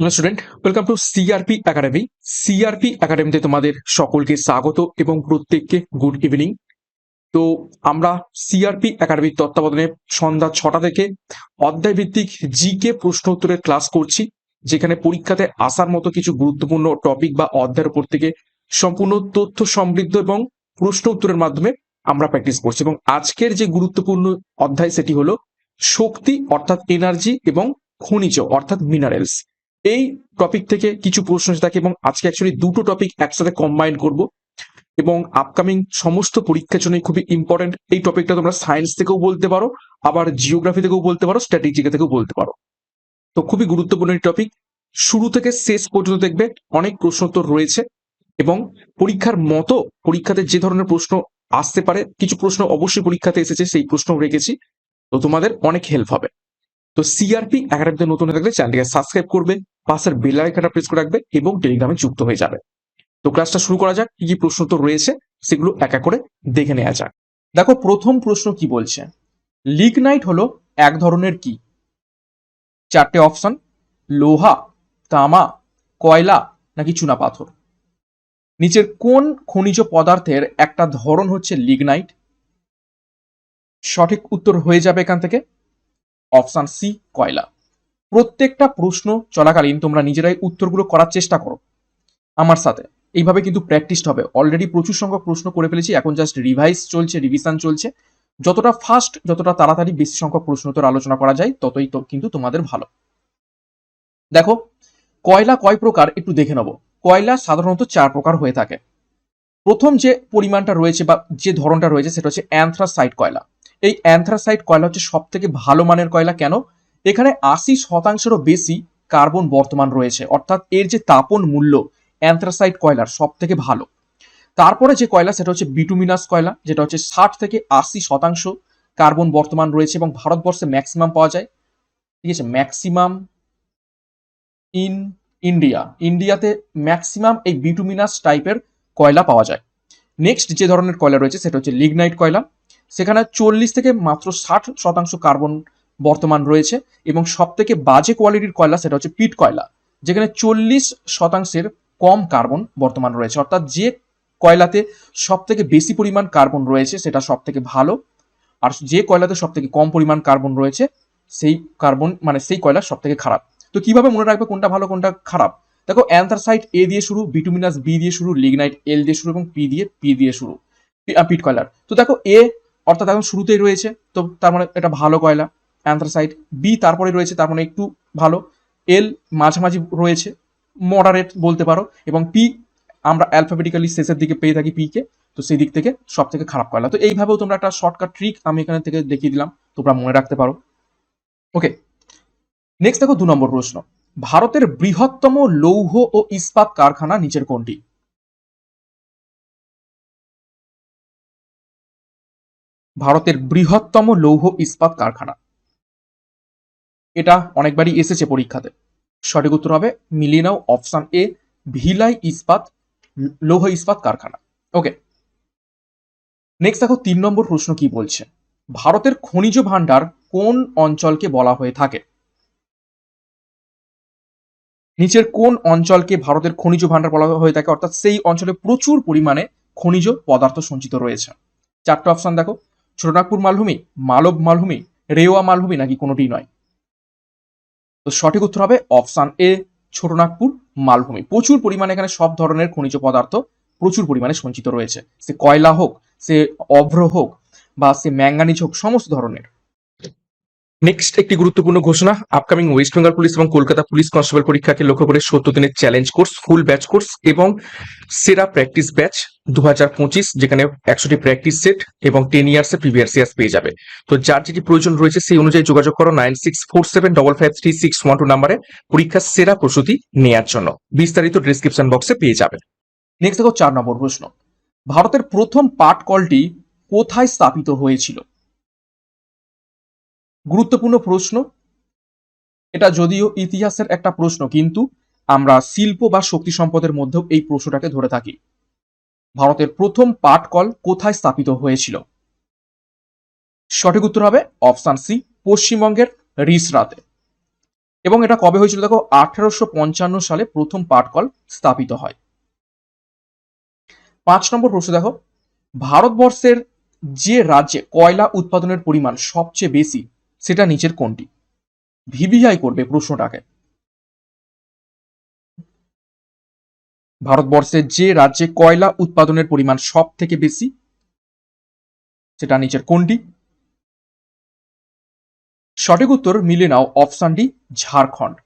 Hello student welcome to CRP academy CRP একাডেমিতে তোমাদের সকলকে স্বাগত এবং প্রত্যেককে গুড ইভিনিং তো আমরা সিআরপি একাডেমির তত্ত্বাবধানে সন্ধ্যা ছটা থেকে অধ্যায় ভিত্তিক জিকে প্রশ্ন উত্তরের ক্লাস করছি, যেখানে পরীক্ষাতে আসার মতো কিছু গুরুত্বপূর্ণ টপিক বা অধ্যায়ের উপর থেকে সম্পূর্ণ তথ্য সমৃদ্ধ এবং প্রশ্ন উত্তরের মাধ্যমে আমরা প্র্যাকটিস করছি। এবং আজকের যে গুরুত্বপূর্ণ অধ্যায় সেটি হলো শক্তি, অর্থাৎ এনার্জি এবং খনিজ, অর্থাৎ মিনারেলস এই টপিক থেকে কিছু প্রশ্ন এসে থাকে এবং আজকে অ্যাকচুয়ালি দুটো টপিক একসাথে কম্বাইন করব এবং আপকামিং সমস্ত পরীক্ষার জন্য খুবই ইম্পর্টেন্ট এই টপিকটা তোমরা সায়েন্স থেকেও বলতে পারো, আবার জিওগ্রাফি থেকেও বলতে পারো স্ট্র্যাটেজিকে থেকেও বলতে পারো। তো খুবই গুরুত্বপূর্ণ এই টপিক শুরু থেকে শেষ পর্যন্ত দেখবে অনেক প্রশ্ন উত্তর রয়েছে এবং পরীক্ষার মতো পরীক্ষাতে যে ধরনের প্রশ্ন আসতে পারে, কিছু প্রশ্ন অবশ্যই পরীক্ষাতে এসেছে, সেই প্রশ্ন রেখেছি। তো তোমাদের অনেক হেল্প হবে। তো সিআরপি একাডেমিতে নতুন হয়ে থাকলে চ্যানেলটিকে সাবস্ক্রাইব করবে, পাশের বেল আইকনটা প্রেস করে রাখবে এবং টেলিগ্রামে যুক্ত হয়ে যাবে। তো ক্লাসটা শুরু করা যাক, কি কি প্রশ্ন তো রয়েছে, সেগুলো এক এক করে দেখে নেওয়া যাক। দেখো, প্রথম প্রশ্ন কি বলছে? লিগনাইট হলো এক ধরনের কি? চারটে অপশন লোহা, তামা, কয়লা নাকি চুনা পাথর? নিচের কোন খনিজ পদার্থের একটা ধরন হচ্ছে লিগনাইট সঠিক উত্তর হয়ে যাবে এখান থেকে। অপশন সি, কয়লা। প্রত্যেকটা প্রশ্ন চলাকালীন তোমরা নিজেরাই উত্তরগুলো করার চেষ্টা করো। আমার সাথে। এইভাবে কিন্তু প্র্যাকটিস হবে। অলরেডি প্রচুর সংখ্যক প্রশ্ন করে ফেলেছি। এখন জাস্ট রিভাইজ চলছে রিভিশন চলছে। যতটা ফাস্ট যতটা তাড়াতাড়ি বেশি সংখ্যক প্রশ্ন উত্তর আলোচনা করা যায়, ততই তো কিন্তু তোমাদের ভালো। দেখো, কয়লা কয় প্রকার একটু দেখে নেব। কয়লা সাধারণত চার প্রকার হয়ে থাকে। প্রথম যে পরিমাণটা রয়েছে বা যে ধরনটা রয়েছে, সেটা হচ্ছে অ্যান্থ্রাসাইট কয়লা। এই অ্যান্থ্রাসাইট কয়লা হচ্ছে সব থেকে ভালো মানের কয়লা কেন? এখানে আশি শতাংশেরও বেশি কার্বন বর্তমান রয়েছে। অর্থাৎ এর যে তাপন মূল্য অ্যান্থ্রাসাইট কয়লার সব থেকে ভালো। তারপরে যে কয়লা, সেটা হচ্ছে বিটুমিনাস কয়লা, যেটা হচ্ছে ষাট থেকে আশি শতাংশ কার্বন বর্তমান রয়েছে এবং ভারতবর্ষে ম্যাক্সিমাম পাওয়া যায়। ঠিক আছে ম্যাক্সিমাম ইন ইন্ডিয়া ইন্ডিয়াতে ম্যাক্সিমাম এই বিটুমিনাস টাইপের কয়লা পাওয়া যায়। নেক্সট যে ধরনের কয়লা রয়েছে, সেটা হচ্ছে লিগনাইট কয়লা। সেখানে চল্লিশ থেকে মাত্র ষাট শতাংশ কার্বন বর্তমান রয়েছে এবং সব থেকে বাজে কোয়ালিটির কয়লা সেটা হচ্ছে পিট কয়লা, যেখানে চল্লিশ শতাংশের কম কার্বন বর্তমান রয়েছে। অর্থাৎ যে কয়লাতে সব থেকে বেশি পরিমাণ কার্বন রয়েছে সেটা সব থেকে ভালো, আর যে কয়লাতে সব থেকে কম পরিমাণ কার্বন রয়েছে সেই কার্বন মানে সেই কয়লা সব থেকে খারাপ। তো কীভাবে মনে রাখবে কোনটা ভালো, কোনটা খারাপ? দেখো, অ্যান্থারসাইট এ দিয়ে শুরু, বিটুমিনাস বি দিয়ে শুরু, লিগনাইট এল দিয়ে শুরু এবং পি দিয়ে পি দিয়ে শুরু পিট কয়লার। তো দেখো এ অর্থাৎ এখন শুরুতেই রয়েছে, তো তার মানে এটা ভালো কয়লা অ্যান্থ্রাসাইট বি তারপরে রয়েছে, তার মানে একটু ভালো। এল মাঝামাঝি রয়েছে মডারেট বলতে পারো, এবং পি আমরা অ্যালফাবেটিক্যালি শেষের দিকে পেয়ে থাকি পি কে, তো সেই দিক থেকে সব থেকে খারাপ কয়লা। তো এইভাবেও তোমরা একটা শর্টকাট ট্রিক আমি এখানে থেকে দেখিয়ে দিলাম, তোমরা মনে রাখতে পারো। ওকে নেক্সট দেখো দু নম্বর প্রশ্ন। ভারতের বৃহত্তম লৌহ ও ইস্পাত কারখানা নিচের কোনটি? ভারতের বৃহত্তম লৌহ ইস্পাত কারখানা। এটা অনেকবারই এসেছে পরীক্ষাতে। সঠিক উত্তর হবে মিলিয়ে নাও অপশন এ, ভিলাই ইস্পাত, লৌহ ইস্পাত কারখানা। ওকে। নেক্সট দেখো, তিন নম্বর প্রশ্ন কি বলছে? ভারতের খনিজ ভাণ্ডার কোন অঞ্চলকে বলা হয়ে থাকে? নিচের কোন অঞ্চলকে ভারতের খনিজ ভাণ্ডার বলা হয়ে থাকে? অর্থাৎ সেই অঞ্চলে প্রচুর পরিমাণে খনিজ পদার্থ সঞ্চিত রয়েছে। চারটে অপশন দেখো। ছোটনাগপুর মালভূমি, মালব মালভূমি, রেওয়া মালভূমি নাকি কোনোটি নয়? তো সঠিক উত্তর হবে অপশান এ ছোটনাগপুর মালভূমি। প্রচুর পরিমাণে এখানে সব ধরনের খনিজ পদার্থ প্রচুর পরিমাণে সঞ্চিত রয়েছে। সে কয়লা হোক, সে অভ্র হোক বা সে ম্যাঙ্গানিজ হোক, সমস্ত ধরনের। নেক্সট একটি গুরুত্বপূর্ণ ঘোষণা আপকামিং ওয়েস্ট বেঙ্গল পুলিশ এবং কলকাতা পুলিশ কনস্টেবল পরীক্ষাকে লক্ষ্য করে সত্তর দিনের challenge course full batch course এবং সেরা প্র্যাকটিস ব্যাচ দু হাজার পঁচিশ, যেখানে একশোটি প্র্যাকটিস সেট এবং টেন ইয়ার্স প্রিভিয়াস ইয়ার্স পেয়ে যাবে। তো যার যেটি প্রয়োজন রয়েছে, সেই অনুযায়ী যোগাযোগ করো nine six four seven double five three six one two নাম্বারে পরীক্ষার সেরা প্রস্তুতি নেয়ার জন্য। বিস্তারিত ডিসক্রিপশন বক্সে পেয়ে যাবে। নেক্সট দেখো চার নম্বর প্রশ্ন। ভারতের প্রথম পাট কলটি কোথায় স্থাপিত হয়েছিল? গুরুত্বপূর্ণ প্রশ্ন। এটা যদিও ইতিহাসের একটা প্রশ্ন, কিন্তু আমরা শিল্প বা শক্তি সম্পদের মধ্যেও এই প্রশ্নটাকে ধরে থাকি। ভারতের প্রথম পাট কল কোথায় স্থাপিত হয়েছিল? সঠিক উত্তর হবে অপশান সি, পশ্চিমবঙ্গের রিসরাতে। এবং এটা কবে হয়েছিল দেখো? আঠারোশো পঞ্চান্ন সালে প্রথম পাটকল স্থাপিত হয়। পাঁচ নম্বর প্রশ্ন দেখো। ভারতবর্ষের যে রাজ্যে কয়লা উৎপাদনের পরিমাণ সবচেয়ে বেশি সেটা নিচের কোনটি? ভিভিআই করবে প্রশ্নটাকে। ভারতবর্ষের যে রাজ্যে কয়লা উৎপাদনের পরিমাণ সব থেকে বেশি, সেটা নিচের কোনটি? সঠিক উত্তর মিলে নাও অপশন ডি, ঝাড়খণ্ড।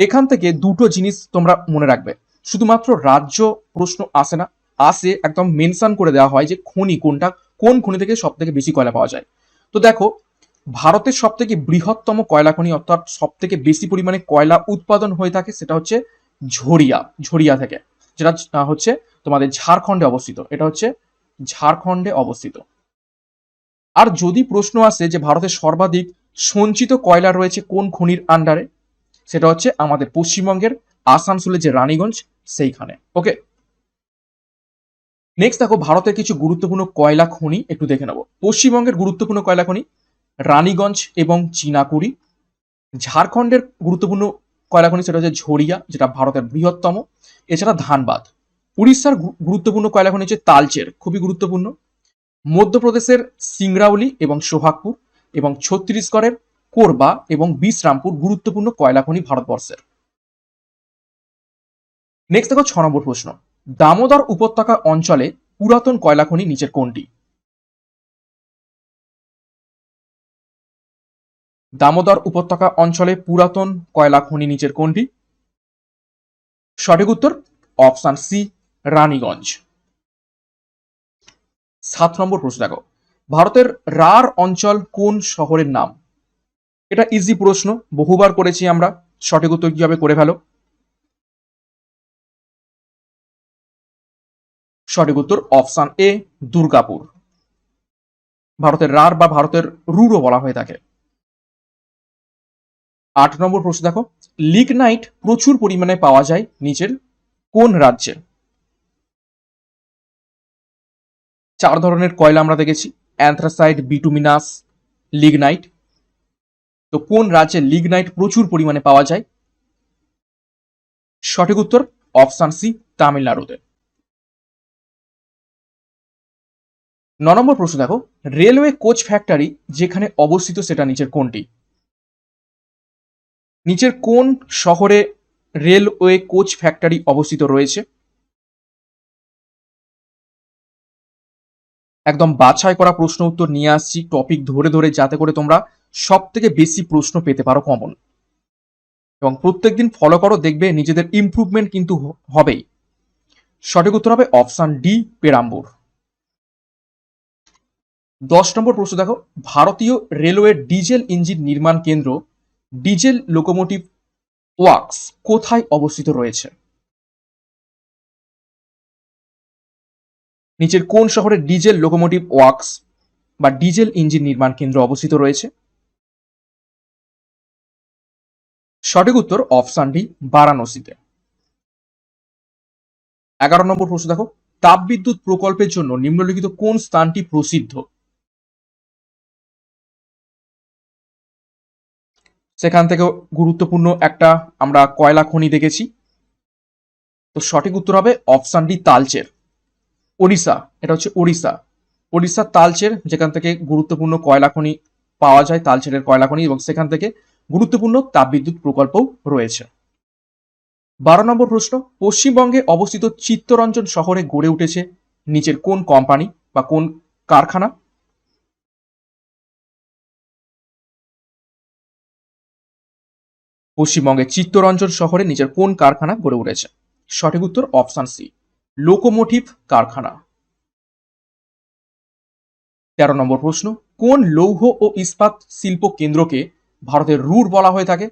এখান থেকে দুটো জিনিস তোমরা মনে রাখবে। শুধুমাত্র রাজ্য প্রশ্ন আসে না, আসে একদম মেনশন করে দেওয়া হয় যে খনি কোনটা, কোন খনি থেকে সব থেকে বেশি কয়লা পাওয়া যায়। তো দেখো ভারতের সব থেকে বৃহত্তম কয়লা খনি, অর্থাৎ সব থেকে বেশি পরিমাণে কয়লা উৎপাদন হয়ে থাকে, সেটা হচ্ছে ঝরিয়া ঝরিয়া থেকে, যেটা হচ্ছে তোমাদের ঝাড়খণ্ডে অবস্থিত, এটা হচ্ছে ঝাড়খণ্ডে অবস্থিত। আর যদি প্রশ্ন আসে যে ভারতের সর্বাধিক সঞ্চিত কয়লা রয়েছে কোন খনির আন্ডারে সেটা হচ্ছে আমাদের পশ্চিমবঙ্গের আসানসোলের যে রানীগঞ্জ, সেইখানে ওকে নেক্সট দেখো, ভারতের কিছু গুরুত্বপূর্ণ কয়লা খনি, একটু দেখে নেব। পশ্চিমবঙ্গের গুরুত্বপূর্ণ কয়লা খনি রানীগঞ্জ এবং চিনাকুড়ি। ঝাড়খণ্ডের গুরুত্বপূর্ণ কয়লা খনি সেটা হচ্ছে ঝরিয়া, যেটা ভারতের বৃহত্তম। এছাড়া ধানবাদ। উড়িষ্যার গুরুত্বপূর্ণ কয়লা খনি হচ্ছে তালচের, খুবই গুরুত্বপূর্ণ। মধ্যপ্রদেশের সিংরাউলি এবং সোহাগপুর এবং ছত্তিশগড়ের কোরবা এবং বিশ্রামপুর গুরুত্বপূর্ণ কয়লা খনি ভারতবর্ষের। নেক্সট দেখো ছ নম্বর প্রশ্ন। দামোদর উপত্যকা অঞ্চলে পুরাতন কয়লা খনি নিচের কোনটি? দামোদর উপত্যকা অঞ্চলে পুরাতন কয়লা খনি নিচের কোনটি? সঠিক উত্তর, অপশন সি, রানীগঞ্জ। সাত নম্বর প্রশ্ন দেখো, ভারতের রার অঞ্চল কোন শহরের নাম? এটা ইজি প্রশ্ন, বহুবার করেছি আমরা, সঠিক উত্তর কীভাবে করে ফেলো? সঠিক উত্তর, অপশন এ, দুর্গাপুর। ভারতের রার বা ভারতের রুরও বলা হয়ে থাকে। আট নম্বর প্রশ্ন দেখো। লিগনাইট প্রচুর পরিমাণে পাওয়া যায় নিচের কোন রাজ্যে? চার ধরনের কয়লা আমরা দেখেছি। অ্যান্থ্রাসাইড, বিটুমিনাস লিগনাইট তো কোন রাজ্যে লিগনাইট প্রচুর পরিমাণে পাওয়া যায়? সঠিক উত্তর অপশন সি, তামিলনাড়ুতে। ন নম্বর প্রশ্ন দেখো। রেলওয়ে কোচ ফ্যাক্টরি যেখানে অবস্থিত সেটা নিচের কোনটি? নিচের কোন শহরে রেলওয়ে কোচ ফ্যাক্টরি অবস্থিত রয়েছে? একদম বাছাই করা প্রশ্ন উত্তর নিয়ে আসছি। টপিক ধরে ধরে যাতে করে তোমরা সব থেকে বেশি প্রশ্ন পেতে পারো কমন এবং প্রত্যেকদিন ফলো করো, দেখবে নিজেদের ইমপ্রুভমেন্ট কিন্তু হবেই। সঠিক উত্তর হবে অপশন ডি পেরাম্বুর। দশ নম্বর প্রশ্ন দেখো, ভারতীয় রেলওয়ে ডিজেল ইঞ্জিন নির্মাণ কেন্দ্র ডিজেল লোকোমোটিভ ওয়ার্কস কোথায় অবস্থিত রয়েছে? নিচের কোন শহরে ডিজেল লোকোমোটিভ ওয়ার্কস বা ডিজেল ইঞ্জিন নির্মাণ কেন্দ্র অবস্থিত রয়েছে? সঠিক উত্তর অপশন ডি, বারাণসীতে। এগারো নম্বর প্রশ্ন দেখো। তাপবিদ্যুৎ প্রকল্পের জন্য নিম্নলিখিত কোন স্থানটি প্রসিদ্ধ? সেখান থেকে গুরুত্বপূর্ণ একটা আমরা কয়লা খনি দেখেছি। তো সঠিক উত্তর হবে অপশন ডি তালচের। ওড়িশা, এটা হচ্ছে ওড়িশা। ওড়িশার তালচের, যেখান থেকে গুরুত্বপূর্ণ কয়লা খনি পাওয়া যায়, তালচেরের কয়লা খনি, এবং সেখান থেকে গুরুত্বপূর্ণ তাপবিদ্যুৎ প্রকল্পও রয়েছে। বারো নম্বর প্রশ্ন, পশ্চিমবঙ্গে অবস্থিত চিত্তরঞ্জন শহরে গড়ে উঠেছে নিচের কোন কোম্পানি বা কোন কারখানা? পশ্চিমবঙ্গে চিত্তরঞ্জন শহরে নিজের কোন কারখানা গড়ে উঠেছে? সঠিক উত্তর অপশান সি লোকোমোটিভ কারখানা। তেরো নম্বর প্রশ্ন, কোন লৌহ ও ইস্পাত শিল্প কেন্দ্রকে ভারতের রুর বলা হয়ে থাকে?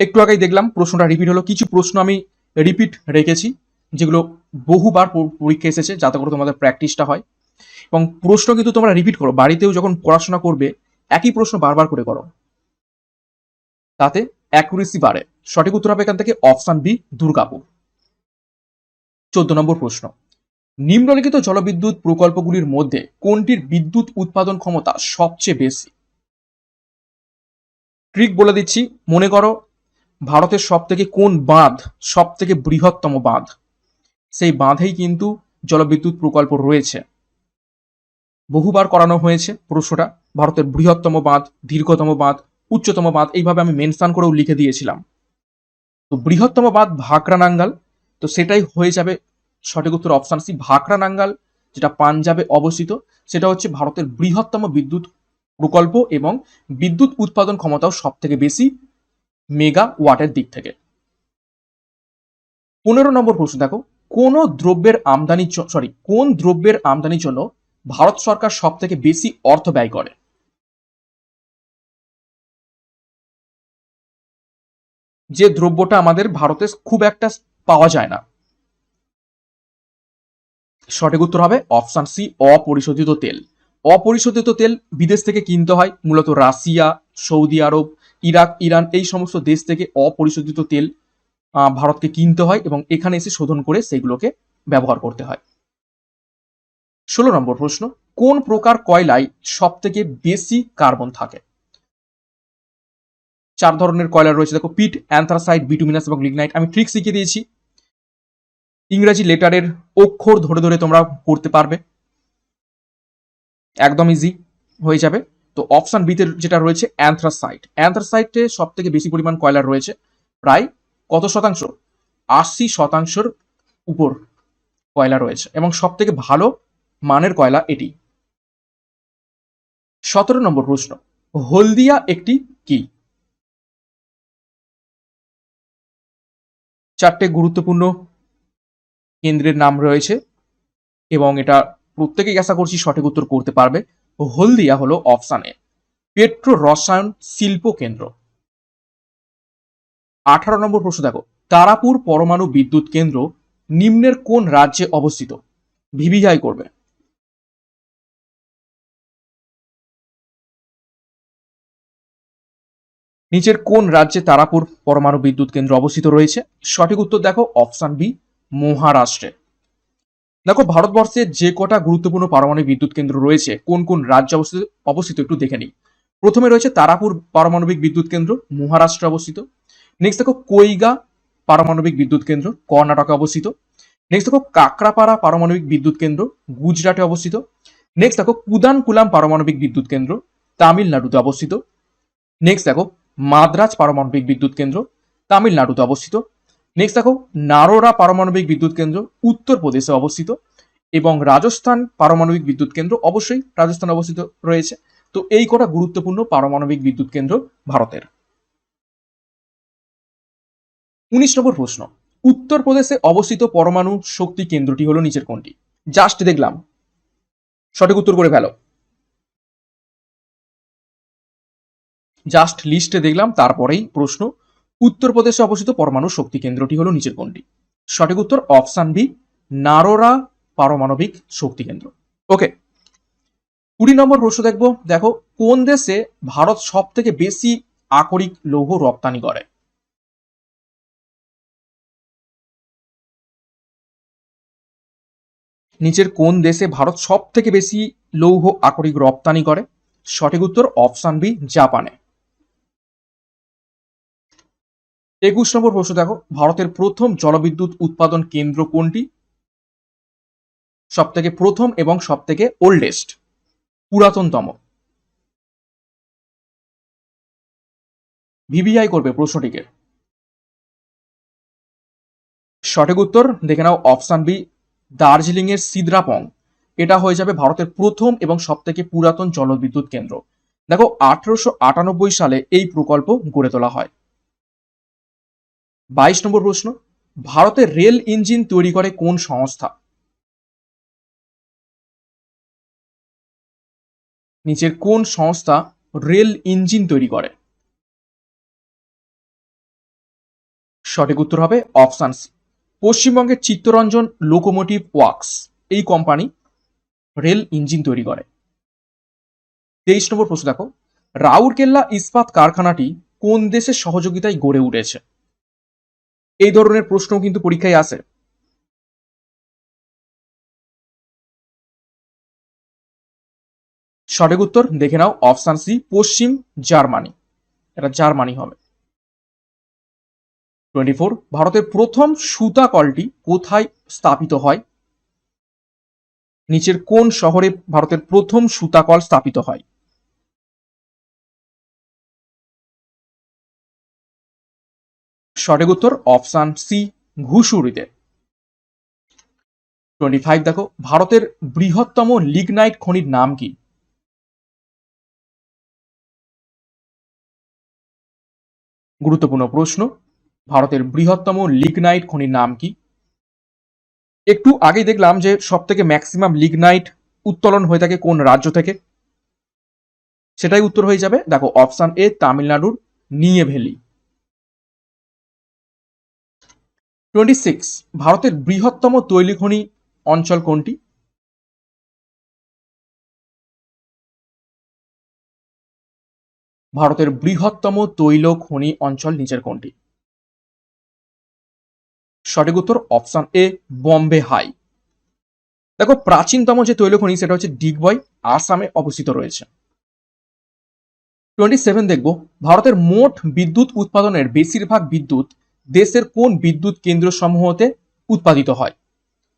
একটু আগেই দেখলাম, প্রশ্নটা রিপিট হলো। কিছু প্রশ্ন আমি রিপিট রেখেছি, যেগুলো বহুবার পরীক্ষা এসেছে, যাতে করে তোমাদের প্র্যাকটিসটা হয়। এবং প্রশ্ন কিন্তু তোমরা রিপিট করো। বাড়িতেও যখন পড়াশোনা করবে একই প্রশ্ন বারবার করে করো। তাতে অ্যাকুরেসি বাড়ে। সঠিক উত্তর হবে এখান থেকে অপশন বি দুর্গাপুর। চোদ্দ নম্বর প্রশ্ন। নিম্নলিখিত জলবিদ্যুৎ প্রকল্পগুলির মধ্যে কোনটির বিদ্যুৎ উৎপাদন ক্ষমতা সবচেয়ে বেশি? ট্রিক বলে দিচ্ছি, মনে করো ভারতের সব থেকে কোন বাঁধ সব থেকে বৃহত্তম বাঁধ? সেই বাঁধেই কিন্তু জলবিদ্যুৎ প্রকল্প রয়েছে। বহুবার করানো হয়েছে প্রশ্নটা। ভারতের বৃহত্তম বাঁধ, দীর্ঘতম বাঁধ, উচ্চতম বাঁধ, এইভাবে আমি মেনশন করেও লিখে দিয়েছিলাম। তো বৃহত্তম বাঁধ ভাকরা নাঙ্গাল তো সেটাই হয়ে যাবে সঠিক উত্তর অপশান সি ভাকরা নাঙ্গাল যেটা পাঞ্জাবে অবস্থিত। সেটা হচ্ছে ভারতের বৃহত্তম বিদ্যুৎ প্রকল্প এবং বিদ্যুৎ উৎপাদন ক্ষমতাও সব থেকে বেশি মেগা ওয়াটের দিক থেকে। পনেরো নম্বর প্রশ্ন দেখো। কোন দ্রব্যের আমদানি সরি কোন দ্রব্যের আমদানির জন্য ভারত সরকার সব থেকে বেশি অর্থ ব্যয় করে। যে দ্রব্যটা আমাদের ভারতে খুব একটা পাওয়া যায় না। সঠিক উত্তর হবে অপশন সি, অপরিশোধিত তেল। অপরিশোধিত তেল বিদেশ থেকে কিনতে হয়, মূলত Russia, Saudi Arab, Iraq, Iran, এই সমস্ত দেশ থেকে অপরিশোধিত তেল ভারতকে কিনতে হয় এবং এখানে এসে শোধন করে সেগুলোকে ব্যবহার করতে হয়। ষোলো নম্বর প্রশ্ন, কোন প্রকার কয়লায় সব থেকে বেশি কার্বন থাকে? চার ধরনের কয়লা রয়েছে, দেখো, পিট অ্যান্থ্রাসাইড বিটুমিনাস এবং লিগনাইট। আমি ট্রিক শিখিয়ে দিয়েছি। ইংরেজি লেটারের অক্ষর ধরে ধরে তোমরা করতে পারবে। একদম ইজি হয়ে যাবে। তো অপশন বিতে যেটা রয়েছে, অ্যান্থ্রাসাইট। অ্যান্থ্রাসাইটে সব থেকে বেশি পরিমাণ কয়লা রয়েছে? প্রায় কত শতাংশ? আশি শতাংশের উপর কয়লা রয়েছে। এবং সব থেকে ভালো মানের কয়লা এটি? সতেরো নম্বর প্রশ্ন, হলদিয়া একটি কি? চারটে গুরুত্বপূর্ণ কেন্দ্রের নাম রয়েছে এবং এটা প্রত্যেকেই আশা করছি সঠিক উত্তর করতে পারবে। হলদিয়া হলো অপশান এ পেট্রো রসায়ন শিল্প কেন্দ্র। আঠারো নম্বর প্রশ্ন দেখো, তারাপুর পরমাণু বিদ্যুৎ কেন্দ্র নিম্নের কোন রাজ্যে অবস্থিত? ভিভিআই করবে। নিচের কোন রাজ্যে তারাপুর পরমাণু বিদ্যুৎ কেন্দ্র অবস্থিত রয়েছে? সঠিক উত্তর দেখো অপশান বি, মহারাষ্ট্রে। দেখো, ভারতবর্ষে যে কটা গুরুত্বপূর্ণ পারমাণবিক বিদ্যুৎ কেন্দ্র রয়েছে, কোন কোন রাজ্যে অবস্থিত অবস্থিত একটু দেখে নিই। প্রথমে রয়েছে তারাপুর পারমাণবিক বিদ্যুৎ কেন্দ্র, মহারাষ্ট্রে অবস্থিত। নেক্সট দেখো কৈগা পারমাণবিক বিদ্যুৎ কেন্দ্র, কর্ণাটকে অবস্থিত। নেক্সট দেখো কাকরাপাড়া পারমাণবিক বিদ্যুৎ কেন্দ্র, গুজরাটে অবস্থিত। নেক্সট দেখো, কুদানকুলাম পারমাণবিক বিদ্যুৎ কেন্দ্র, তামিলনাড়ুতে অবস্থিত। নেক্সট দেখো মাদ্রাজ পারমাণবিক বিদ্যুৎ কেন্দ্র, তামিলনাড়ুতে অবস্থিত। নেক্সট দেখো নারোরা পারমাণবিক বিদ্যুৎ কেন্দ্র উত্তরপ্রদেশে অবস্থিত এবং রাজস্থান পারমাণবিক বিদ্যুৎ কেন্দ্র অবশ্যই রাজস্থানে অবস্থিত রয়েছে। তো এই কটা গুরুত্বপূর্ণ পারমাণবিক বিদ্যুৎ কেন্দ্র ভারতের। উনিশ নম্বর প্রশ্ন, উত্তরপ্রদেশে অবস্থিত পরমাণু শক্তি কেন্দ্রটি হলো নিচের কোনটি? জাস্ট দেখলাম। সঠিক উত্তর করে ফেলো। জাস্ট লিস্টে দেখলাম, তারপরেই প্রশ্ন। উত্তরপ্রদেশে অবস্থিত পরমাণু শক্তি কেন্দ্রটি হলো নিচের কোনটি? সঠিক উত্তর অপশান বি নারোরা পারমাণবিক শক্তি কেন্দ্র। ওকে কুড়ি নম্বর প্রশ্ন দেখব। দেখো, কোন দেশে ভারত সব থেকে বেশি আকরিক লৌহ রপ্তানি করে? নিচের কোন দেশে ভারত সব থেকে বেশি লৌহ আকরিক রপ্তানি করে? সঠিক উত্তর অপশান বি জাপানে একুশ নম্বর প্রশ্ন, দেখো, ভারতের প্রথম জলবিদ্যুৎ উৎপাদন কেন্দ্র কোনটি? সব থেকে প্রথম এবং সব থেকে ওল্ডেস্ট পুরাতনতম ভিভিআই করবে প্রশ্নটিকে। সঠিক উত্তর, দেখে নাও অপশান বি দার্জিলিং এর সিদ্রাপং। এটা হয়ে যাবে ভারতের প্রথম এবং সব থেকে পুরাতন জলবিদ্যুৎ কেন্দ্র। দেখো, আঠারোশো আটানব্বই সালে এই প্রকল্প গড়ে তোলা হয়। বাইশ নম্বর প্রশ্ন, ভারতের রেল ইঞ্জিন তৈরি করে কোন সংস্থা? নিচের কোন সংস্থা রেল ইঞ্জিন তৈরি করে? সঠিক উত্তর হবে অপশান পশ্চিমবঙ্গের চিত্তরঞ্জন লোকোমোটিভ ওয়ার্কস, এই কোম্পানি রেল ইঞ্জিন তৈরি করে। তেইশ নম্বর প্রশ্ন দেখো, রাউরকেল্লা ইস্পাত কারখানাটি কোন দেশের সহযোগিতায় গড়ে উঠেছে? এই ধরনের প্রশ্ন কিন্তু পরীক্ষায় আসে সঠিক উত্তর দেখে নাও, অপশান সি, পশ্চিম জার্মানি। এটা জার্মানি হবে। টোয়েন্টি ফোর, ভারতের প্রথম সুতা কলটি কোথায় স্থাপিত হয়? নিচের কোন শহরে ভারতের প্রথম সুতা কল স্থাপিত হয়? সঠিক উত্তর অপশান সি, ঘুষুরিতে। টোয়েন্টি ফাইভ, দেখো, ভারতের বৃহত্তম লিগনাইট খনির নাম কি? গুরুত্বপূর্ণ প্রশ্ন, ভারতের বৃহত্তম লিগনাইট খনির নাম কি? একটু আগে দেখলাম যে সব থেকে ম্যাক্সিমাম লিগনাইট উত্তোলন হয়ে থাকে কোন রাজ্য থেকে? সেটাই উত্তর হয়ে যাবে, দেখো, অপশান এ, তামিলনাড়ুর নিয়ে ভ্যালি টোয়েন্টি সিক্স, ভারতের বৃহত্তম তৈল খনি অঞ্চল কোনটি? ভারতের বৃহত্তম তৈল খনি অঞ্চল নিচের কোনটি? সঠিক উত্তর অপশন এ, বম্বে হাই। দেখো, প্রাচীনতম যে তৈল খনি, সেটা হচ্ছে ডিগবয়, আসামে অবস্থিত রয়েছে। টোয়েন্টি সেভেন দেখব, ভারতের মোট বিদ্যুৎ উৎপাদনের বেশিরভাগ বিদ্যুৎ দেশের কোন বিদ্যুৎ কেন্দ্র সমূহতে উৎপাদিত হয়?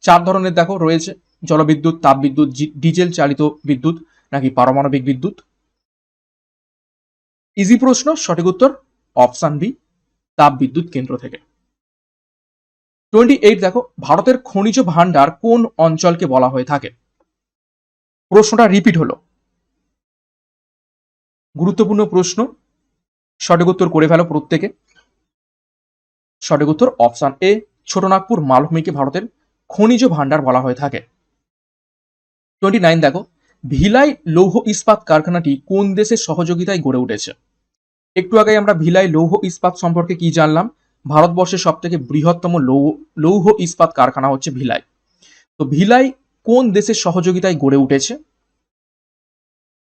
চার ধরনের দেখো রয়েছে, জলবিদ্যুৎ, তাপবিদ্যুৎ ডিজেল চালিত বিদ্যুৎ নাকি পারমাণবিক বিদ্যুৎ? ইজি প্রশ্ন, সঠিক উত্তর অপশান বি তাপবিদ্যুৎ কেন্দ্র থেকে। টোয়েন্টি এইট দেখো, ভারতের খনিজ ভাণ্ডার কোন অঞ্চলকে বলা হয়ে থাকে? প্রশ্নটা রিপিট হলো। গুরুত্বপূর্ণ প্রশ্ন, সঠিক উত্তর করে ফেলো প্রত্যেকে। সঠিক উত্তর অপশান এ, ছোটনাগপুর মালভূমিকে ভারতের খনিজ ভাণ্ডার বলা হয়ে থাকে। টোয়েন্টি নাইন দেখো, ভিলাই লৌহ ইস্পাত কারখানাটি কোন দেশের সহযোগিতায় গড়ে উঠেছে? একটু আগে আমরা ভিলাই লৌহ ইস্পাত সম্পর্কে কি জানলাম? ভারতবর্ষের সব থেকে বৃহত্তম লৌহ লৌহ ইস্পাত কারখানা হচ্ছে ভিলাই। তো ভিলাই কোন দেশের সহযোগিতায় গড়ে উঠেছে?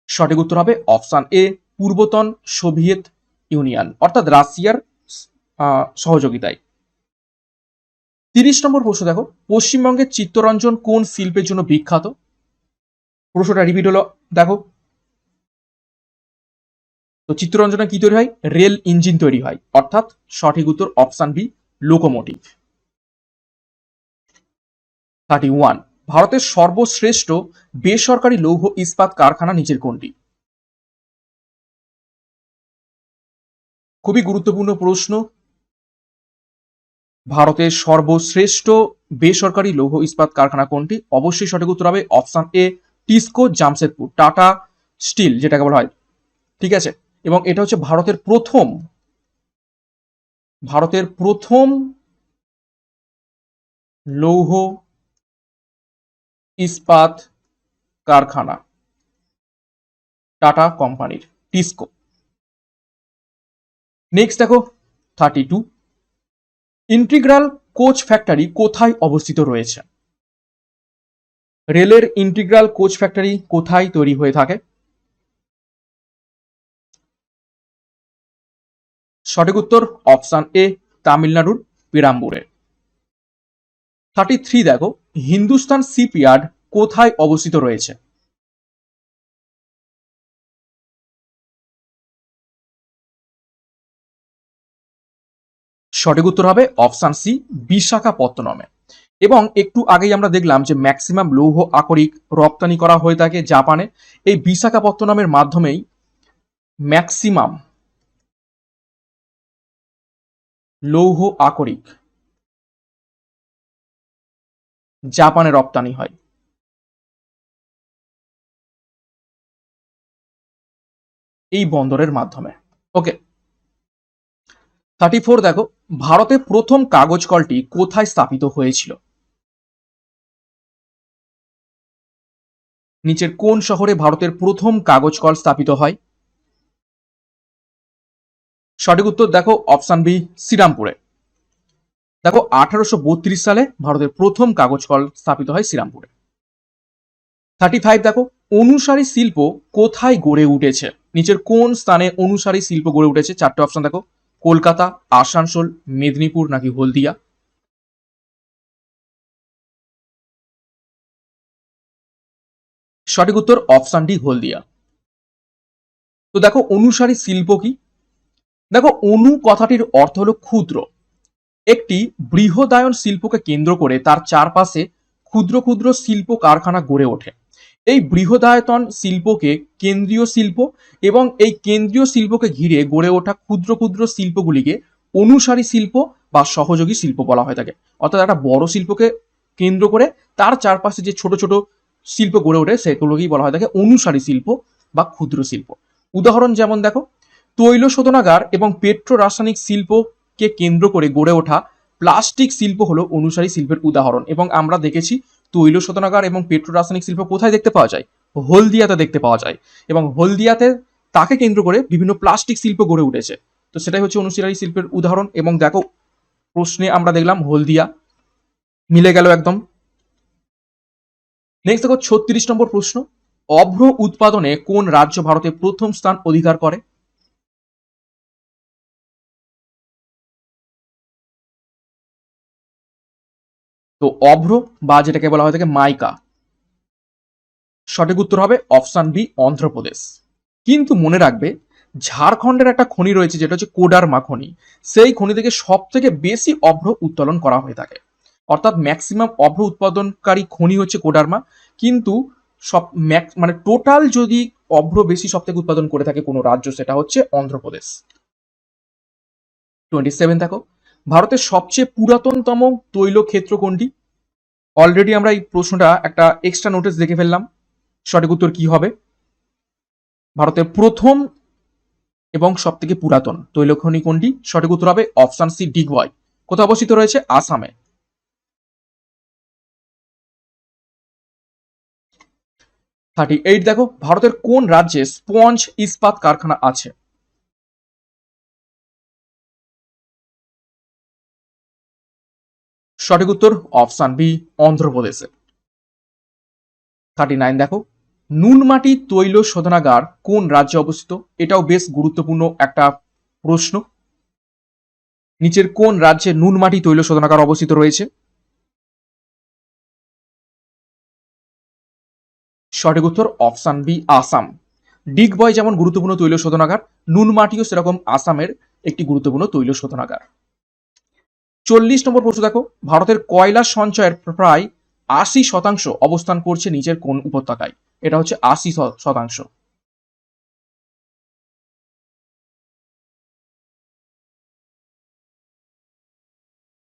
সঠিক উত্তর হবে অপশান এ, পূর্বতন সোভিয়েত ইউনিয়ন, অর্থাৎ রাশিয়ার সহযোগিতায়। তিরিশ নম্বর প্রশ্ন দেখো, পশ্চিমবঙ্গের চিত্তরঞ্জন কোন শিল্পের জন্য বিখ্যাত? প্রশ্নটা রিপিট হলো, দেখো। তো চিত্তরঞ্জনে কি তৈরি হয়? রেল ইঞ্জিন তৈরি হয়। অর্থাৎ সঠিক উত্তর option B locomotive thirty one ভারতের সর্বশ্রেষ্ঠ বেসরকারি লৌহ ইস্পাত কারখানা নিচের কোনটি? খুবই গুরুত্বপূর্ণ প্রশ্ন। ভারতের সর্বশ্রেষ্ঠ বেসরকারি লৌহ ইস্পাত কারখানা কোনটি? অবশ্যই সঠিক উত্তর হবে option A, TISCO, Jamshedpur. Tata steel, যেটাকে বলা হয়। ঠিক আছে? এবং এটা হচ্ছে ভারতের প্রথম ভারতের প্রথম লৌহ ইস্পাত কারখানা। টাটা কোম্পানির, টিসকো। নেক্সট দেখো thirty two integral coach factory কোথায় অবস্থিত রয়েছে? রেলের ইন্টিগ্রাল কোচ ফ্যাক্টরি কোথায় তৈরি হয়ে থাকে? সঠিক উত্তর অপশান এ, তামিলনাড়ুর পিরাম্বুরে। থার্টি থ্রি দেখো, হিন্দুস্তান সিপিয়ার্ড কোথায় অবস্থিত রয়েছে? সঠিক উত্তর হবে অপশান সি, বিশাখাপত্তনমে। এবং একটু আগেই আমরা দেখলাম যে ম্যাক্সিমাম লৌহ আকরিক রপ্তানি করা হয়ে থাকে জাপানে। এই বিশাখাপত্তনমের মাধ্যমেই ম্যাক্সিমাম লৌহ আকরিক জাপানে রপ্তানি হয়। এই বন্দরের মাধ্যমে। ওকে থার্টি ফোর দেখো, ভারতে প্রথম কাগজ কলটি কোথায় স্থাপিত হয়েছিল? নিচের কোন শহরে ভারতের প্রথম কাগজ কল স্থাপিত হয়? সঠিক উত্তর দেখো অপশান বি শ্রীরামপুরে। দেখো, আঠারোশো বত্রিশ সালে ভারতের প্রথম কাগজ কল স্থাপিত হয় শ্রীরামপুরে। থার্টি ফাইভ দেখো, অনুসারী শিল্প কোথায় গড়ে উঠেছে? নিচের কোন স্থানে অনুসারী শিল্প গড়ে উঠেছে? চারটে অপশন দেখো। কলকাতা, আসানসোল, মেদিনীপুর নাকি হলদিয়া? সঠিক উত্তর অপশন ডি হলদিয়া। তো দেখো, অনুসারী শিল্প কি? দেখো, অনু কথাটির অর্থ হলো ক্ষুদ্র। একটি বৃহদায়ন শিল্পকে কেন্দ্র করে তার চারপাশে ক্ষুদ্র ক্ষুদ্র শিল্প কারখানা গড়ে ওঠে। এই বৃহদায়তন শিল্পকে কেন্দ্রীয় শিল্প এবং এই কেন্দ্রীয় শিল্পকে ঘিরে গড়ে ওঠা ক্ষুদ্র ক্ষুদ্র শিল্পগুলিকে অনুসারী শিল্প বা সহযোগী শিল্প বলা হয়ে থাকে। অর্থাৎ একটা বড় শিল্পকে কেন্দ্র করে তার চারপাশে যে ছোট ছোট শিল্প গড়ে ওঠে সেগুলোকেই বলা হয় থাকে অনুসারী শিল্প বা ক্ষুদ্র শিল্প। উদাহরণ যেমন দেখো, তৈল শোধনাগার এবং পেট্রো রাসায়নিক শিল্পকে কেন্দ্র করে গড়ে ওঠা প্লাস্টিক শিল্প হলো অনুসারী শিল্পের উদাহরণ এবং আমরা দেখেছি তৈল শোধনাগার এবং পেট্রো রাসায়নিক শিল্প কোথায় দেখতে পাওয়া যায়? হলদিয়াতে দেখতে পাওয়া যায়। এবং হলদিয়াতে তাকে কেন্দ্র করে বিভিন্ন প্লাস্টিক শিল্প গড়ে উঠেছে। তো সেটাই হচ্ছে অনুসারী শিল্পের উদাহরণ। এবং দেখো, প্রশ্নে আমরা দেখলাম হলদিয়া। মিলে গেল একদম। নেক্সট দেখো, ছত্রিশ নম্বর প্রশ্ন। অভ্র উৎপাদনে কোন রাজ্য ভারতে প্রথম স্থান অধিকার করে? তো অভ্র বা যেটাকে বলা হয় থাকে মাইকা। সঠিক উত্তর হবে অপশন বি, অন্ধ্রপ্রদেশ। কিন্তু মনে রাখবে, ঝাড়খণ্ডের একটা খনি রয়েছে যেটা হচ্ছে কোডারমা খনি। সেই খনি থেকে সব থেকে বেশি অভ্র উত্তোলন করা হয়ে থাকে। অর্থাৎ ম্যাক্সিমাম অভ্র উৎপাদনকারী খনি হচ্ছে কোডারমা। কিন্তু সব মানে টোটাল যদি অভ্র বেশি সব থেকে উৎপাদন করে থাকে কোনো রাজ্য, সেটা হচ্ছে অন্ধ্রপ্রদেশ। টোয়েন্টি সেভেন দেখো। ভারতের সবচেয়ে পুরাতনতম তৈল ক্ষেত্র কোনটি? অলরেডি আমরা এই প্রশ্নটা একটা এক্সট্রা নোটিস দেখে ফেললাম। সঠিক উত্তর কি হবে? ভারতের প্রথম এবং সব থেকে পুরাতন তৈলখনি কোনটি? সঠিক উত্তর হবে অপশান সি ডিগবয় কোথায় অবস্থিত রয়েছে? আসামে। থার্টি এইট দেখো, ভারতের কোন রাজ্যে স্পঞ্জ ইস্পাত কারখানা আছে? সঠিক উত্তর অপশান বি, অন্ধ্রপ্রদেশে। থার্টি নাইন, দেখো। নুনমাটি তৈল শোধনাগার কোন রাজ্যে অবস্থিত? এটাও বেশ গুরুত্বপূর্ণ একটা প্রশ্ন। নিচের কোন রাজ্যে নুনমাটি তৈল শোধনাগার অবস্থিত রয়েছে? সঠিক উত্তর অপশান বি, আসাম। ডিগবয় যেমন গুরুত্বপূর্ণ তৈল শোধনাগার নুনমাটিও সেরকম আসামের একটি গুরুত্বপূর্ণ তৈল শোধনাগার। চল্লিশ নম্বর প্রশ্ন দেখো। ভারতের কয়লা সঞ্চয়ের প্রায় আশি শতাংশ অবস্থান করছে নিচের কোন উপত্যকায়। এটা হচ্ছে আশি শতাংশ।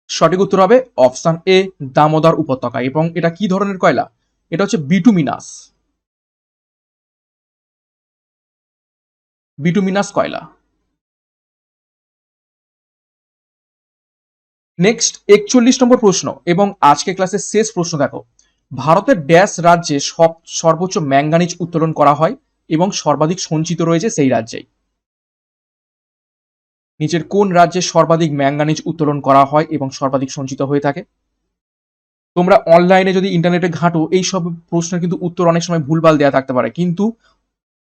সঠিক উত্তর হবে অপশন এ, দামোদর উপত্যকা। এবং এটা কি ধরনের কয়লা? এটা হচ্ছে বিটুমিনাস। বিটুমিনাস কয়লা? নেক্সট একচল্লিশ নম্বর প্রশ্ন এবং আজকে ক্লাসের শেষ প্রশ্ন দেখো। ভারতের ড্যাশ রাজ্যে সব, সর্বোচ্চ ম্যাঙ্গানিজ উত্তোলন করা হয় এবং সর্বাধিক সঞ্চিত রয়েছে সেই রাজ্যেই। নিচের কোন রাজ্যে সর্বাধিক ম্যাঙ্গানিজ উত্তোলন করা হয় এবং সর্বাধিক সঞ্চিত হয়ে থাকে? তোমরা অনলাইনে যদি ইন্টারনেটে ঘাঁটো, এই সব প্রশ্নের কিন্তু উত্তর অনেক সময় ভুলভাল দেওয়া থাকতে পারে। কিন্তু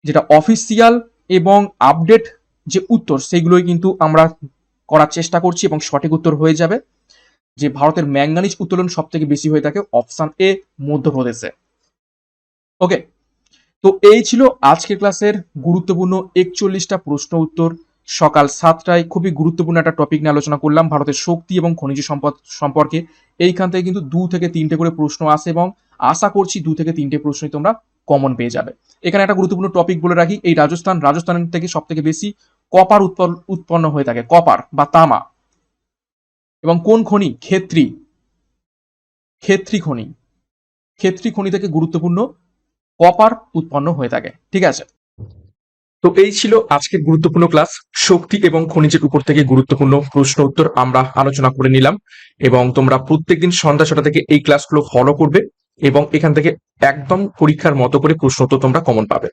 যেটা অফিসিয়াল এবং আপডেট যে উত্তর সেইগুলোই কিন্তু আমরা করার চেষ্টা করছি এবং সঠিক উত্তর হয়ে যাবে যে ভারতের ম্যাঙ্গানিজ উত্তোলন সব থেকে বেশি হয়ে থাকে অপশন এ, মধ্যপ্রদেশে। ওকে, তো এই ছিল আজকের ক্লাসের গুরুত্বপূর্ণ একচল্লিশটা প্রশ্ন উত্তর। সকাল সাতটায় খুবই গুরুত্বপূর্ণ একটা টপিক নিয়ে আলোচনা করলাম, ভারতের শক্তি এবং খনিজ সম্পদ সম্পর্কে। এইখান থেকে কিন্তু দু থেকে তিনটে করে প্রশ্ন আসে এবং আশা করছি দু থেকে তিনটে প্রশ্নই তোমরা কমন পেয়ে যাবে। এখানে একটা গুরুত্বপূর্ণ টপিক বলে রাখি, এই রাজস্থান। রাজস্থান থেকে সব থেকে বেশি কপার উৎপন্ন হয়ে থাকে, কপার বা তামা। এবং কোন খনি? ক্ষেত্রী। ক্ষেত্রী খনি। ক্ষেত্রী খনি থেকে গুরুত্বপূর্ণ কপার উৎপন্ন হয়ে থাকে। ঠিক আছে? তো এই ছিল আজকের গুরুত্বপূর্ণ ক্লাস। শক্তি এবং খনিজের উপর থেকে গুরুত্বপূর্ণ প্রশ্ন উত্তর আমরা আলোচনা করে নিলাম। এবং তোমরা প্রত্যেকদিন সন্ধ্যা ছটা থেকে এই ক্লাসগুলো ফলো করবে। এবং এখান থেকে একদম পরীক্ষার মতো করে প্রশ্ন উত্তর তোমরা কমন পাবে।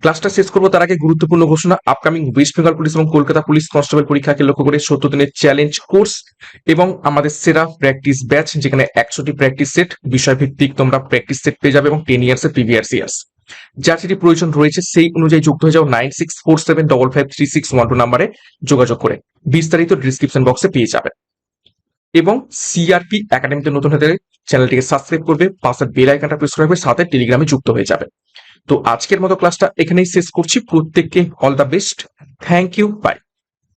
ক্লাসটা শেষ করব, তার আগে গুরুত্বপূর্ণ ঘোষণা আপকামিং ওয়েস্ট বেঙ্গল পুলিশ এবং কলকাতা পুলিশ কনস্টেবল পরীক্ষাকে লক্ষ্য করে সত্তর দিনের চ্যালেঞ্জ কোর্স এবং আমাদের সেরা প্র্যাকটিস ব্যাচ যেখানে একশোটি প্র্যাকটিস সেট বিষয়ভিত্তিক তোমরা প্র্যাকটিস সেট পেয়ে যাবে এবং টেন ইয়ার্স এর প্রিভিয়াস ইয়ার্স যার যেটি প্রয়োজন রয়েছে, সেই অনুযায়ী যুক্ত হয়ে যাও nine six four seven double five three six one two নাম্বারে যোগাযোগ করে। বিস্তারিত ডিসক্রিপশন বক্সে পেয়ে যাবে। এবং সিআরপি একাডেমিতে নতুন হতে চ্যানেলটিকে সাবস্ক্রাইব করবে পাশের বেল আইকনটা প্রেস করবে সাথে টেলিগ্রামে যুক্ত হয়ে যাবে। তো আজকের মতো ক্লাসটা এখানেই শেষ করছি। প্রত্যেককে all the best thank you bye